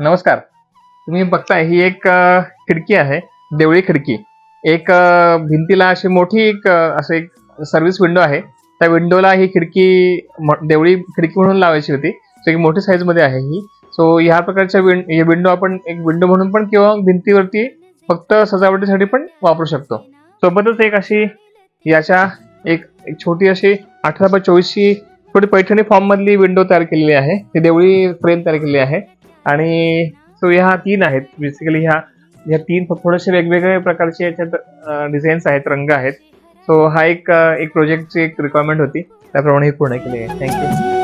नमस्कार. तुम्ही बघताय ही एक खिडकी आहे देवळी खिडकी. एक भिंतीला अशी मोठी एक असं एक सर्व्हिस विंडो आहे. त्या विंडोला ही खिडकी देवळी खिडकी म्हणून लावायची होती. सो एक मोठी साईजमध्ये आहे ही. सो ह्या प्रकारच्या विंडो आपण एक विंडो म्हणून पण किंवा भिंतीवरती फक्त सजावटीसाठी पण वापरू शकतो. सोबतच एक अशी याच्या एक एक छोटी अशी अठरा बाय चोवीसची थोडी पैठणी फॉर्ममधली विंडो तयार केलेली आहे. ती देवळी फ्रेम तयार केलेली आहे. आणि सो ह्या तीन आहेत. बेसिकली ह्या ह्या तीन थोडेसे वेगवेगळ्या प्रकारचे याच्यात डिझाईन्स आहेत रंग आहेत. सो हा एक एक प्रोजेक्टची एक रिक्वायरमेंट होती. त्याप्रमाणे ही पूर्ण केली आहे. थँक्यू